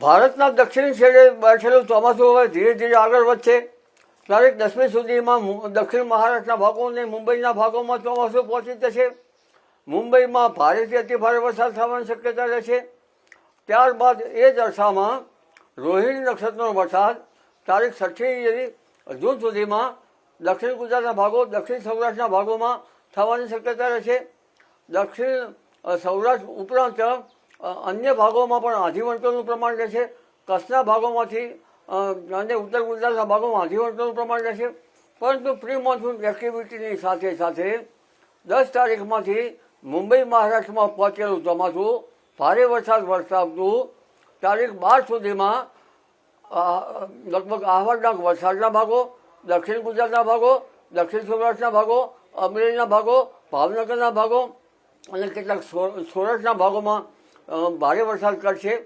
ભારતના દક્ષિણ છેડે બેઠેલું ચોમાસું હવે ધીરે ધીરે આગળ વધશે. ક્યારેક દસમી સુધીમાં દક્ષિણ મહારાષ્ટ્રના ભાગો અને મુંબઈના ભાગોમાં ચોમાસું પહોંચી જશે. મુંબઈમાં ભારેથી અતિ ભારે વરસાદ થવાની શક્યતા રહેશે. ત્યારબાદ એ જ અરસામાં રોહિણી નક્ષત્રનો વરસાદ તારીખ છઠ્ઠી જૂન સુધીમાં દક્ષિણ ગુજરાતના ભાગો, દક્ષિણ સૌરાષ્ટ્રના ભાગોમાં થવાની શક્યતા રહેશે. દક્ષિણ સૌરાષ્ટ્ર ઉપરાંત અન્ય ભાગોમાં પણ આધિવંટોનું પ્રમાણ રહેશે. કચ્છના ભાગોમાંથી અને ઉત્તર ગુજરાતના ભાગોમાં આધિવંટોનું પ્રમાણ રહેશે. પરંતુ પ્રી મોન્સૂન એક્ટિવિટીની સાથે સાથે દસ તારીખમાંથી મુંબઈ, મહારાષ્ટ્રમાં પહોંચેલું ચોમાસું, ભારે વરસાદ વરસાવતું. તારીખ બાર સુધીમાં લગભગ આહવાડના વલસાડના ભાગો, દક્ષિણ ગુજરાતના ભાગો, દક્ષિણ સૌરાષ્ટ્રના ભાગો, અમરેલીના ભાગો, ભાવનગરના ભાગો અને કેટલાક સોરઠના ભાગોમાં ભારે વરસાદ કરશે.